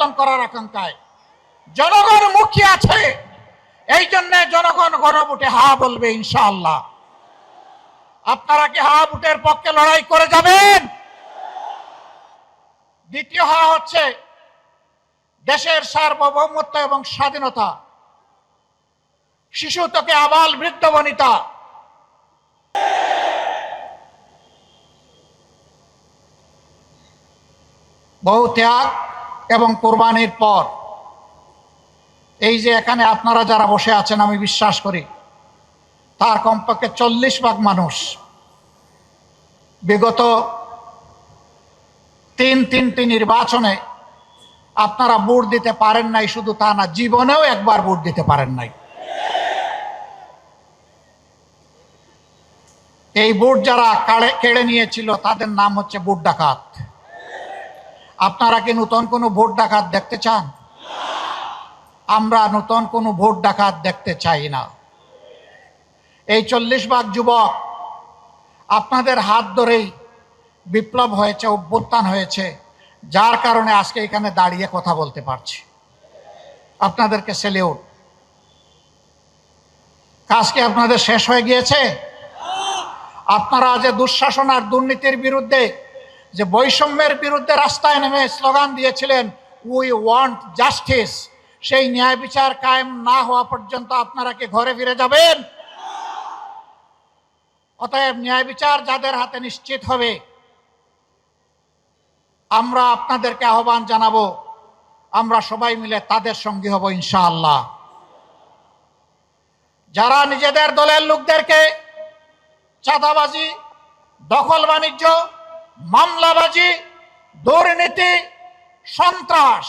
করার আকাঙ্ক্ষায়। জনগণ মুখী আছে এই জন্য জনগণ গণভোটে হা বলবে ইনশাআল্লাহ। আপনারা কি হা ভোটের পক্ষে লড়াই করে যাবেন? দ্বিতীয় হা হচ্ছে দেশের সার্বভৌমত্ব এবং স্বাধীনতা। শিশু থেকে আবাল বৃদ্ধ বনিতা। বহু ত্যাগ এবং কোরবানির পর। এই যে এখানে আপনারা যারা বসে আছেন, আমি বিশ্বাস করি, তার কমপক্ষে চল্লিশ ভাগ মানুষ বিগত তিন তিনটি নির্বাচনে আপনারা ভোট দিতে পারেন নাই, শুধু তা না, জীবনেও একবার ভোট দিতে পারেন নাই। এই ভোট যারা কেড়ে নিয়েছিল, তাদের নাম হচ্ছে ভোট ডাকাত। আপনারা কি নতুন কোনো ভোট ডাকাত দেখতে চান? আমরা নতুন কোনো ভোট ডাকাত দেখতে চাই না। এই চল্লিশ ভাগ যুবক আপনাদের হাত ধরেই বিপ্লব হয়েছে, অভ্যুত্থান হয়েছে, যার কারণে আজকে এখানে দাঁড়িয়ে কথা বলতে পারছি। আপনাদেরকে সেলিউট কাজ কি আপনাদের শেষ হয়ে গিয়েছে? আপনারা যে দুঃশাসন আর দুর্নীতির বিরুদ্ধে যে বৈষম্যের বিরুদ্ধে রাস্তায় নেমে স্লোগান দিয়েছিলেন উই ওয়ান্ট জাস্টিস সেই ন্যায় বিচার কায়েম না হওয়া পর্যন্ত আপনারা কি ঘরে ফিরে যাবেন? অতএব ন্যায় বিচার যাদের হাতে নিশ্চিত হবে, আমরা আপনাদেরকে আহ্বান জানাব, আমরা সবাই মিলে তাদের সঙ্গী হব ইনশাআল্লাহ। যারা নিজেদের দলের লোকদেরকে চাঁদাবাজি, দখল বাণিজ্য মামলাবাজি, দুর্নীতি, সন্ত্রাস,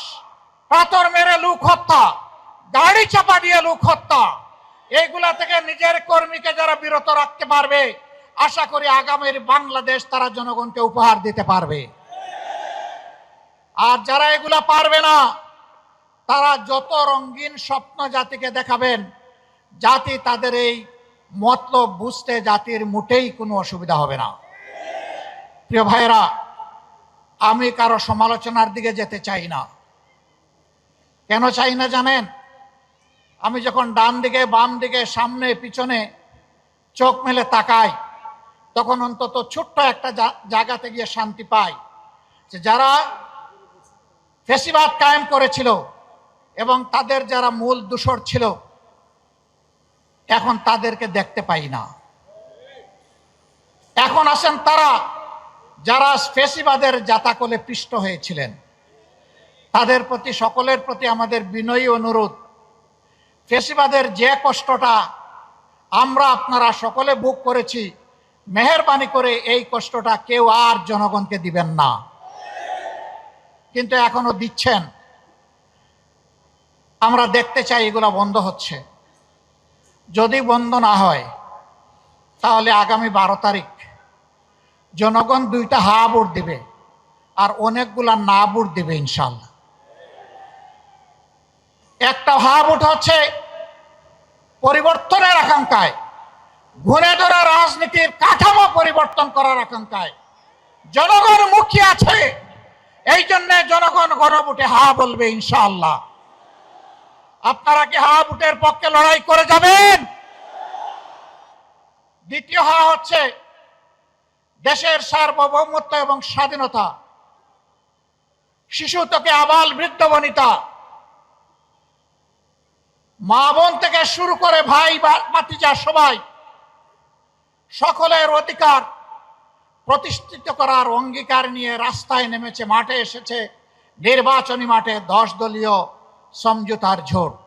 পাথর মেরে লোক হত্যা, গাড়ি চাপা দিয়ে লোক হত্যা এইগুলা থেকে নিজের কর্মীকে যারা বিরত রাখতে পারবে, আশা করি আগামীর বাংলাদেশ তারা জনগণকে উপহার দিতে পারবে। আর যারা এগুলা পারবে না, তারা যত রঙিন স্বপ্ন জাতিকে দেখাবেন, জাতি তাদের এই মতলব বুঝতে জাতির মোটেই কোনো অসুবিধা হবে না। প্রিয় ভাইরা আমি কারও সমালোচনার দিকে যেতে চাই না। কেন চাই না জানেন? আমি যখন ডান দিকে, বাম দিকে, সামনে, পিছনে চোখ মেলে তাকাই, তখন অন্তত ছোট্ট একটা জায়গাতে গিয়ে শান্তি পাই যে যারা ফেসিবাদ কায়েম করেছিল এবং তাদের যারা মূল দূষর ছিল, এখন তাদেরকে দেখতে পাই না। এখন আসেন তারা যারা ফেসিবাদের জাতাকলে পিষ্ট হয়েছিলেন, তাদের প্রতি, সকলের প্রতি আমাদের বিনয়ী অনুরোধ। ফেসিবাদের যে কষ্টটা আমরা আপনারা সকলে ভোগ করেছি, মেহরবানি করে এই কষ্টটা কেউ আর জনগণকে দিবেন না। কিন্তু এখনও দিচ্ছেন। আমরা দেখতে চাই এগুলো বন্ধ হচ্ছে। যদি বন্ধ না হয়, তাহলে আগামী বারো তারিখ জনগণ দুইটা হা ভোট দিবে আর অনেকগুলা না ভোট দিবে ইনশাল্লাহ একটা হা ভোট হচ্ছে পরিবর্তনের আকাঙ্ক্ষায়, ঘুরে ধরা রাজনীতির কাঠামো পরিবর্তন করার আকাঙ্ক্ষায়। জনগণ মুখী আছে, এই জন্য জনগণ গণভোটে হা বলবে, ইনশাআল্লাহ। আপনারা কি হা ভোটের পক্ষে লড়াই করে যাবেন? দ্বিতীয় হা হচ্ছে দেশের সার্বভৌমত্ব এবং স্বাধীনতা। শিশু থেকে আবাল বৃদ্ধ বনিতা। মা বোন থেকে শুরু করে ভাই বা- ভাতিজা সবাই সকলের অধিকার প্রতিষ্ঠিত করার অঙ্গীকার নিয়ে রাস্তায় নেমেছে, মাঠে এসেছে। নির্বাচনী মাঠে দশ দলীয় সমঝোতার ঝোট।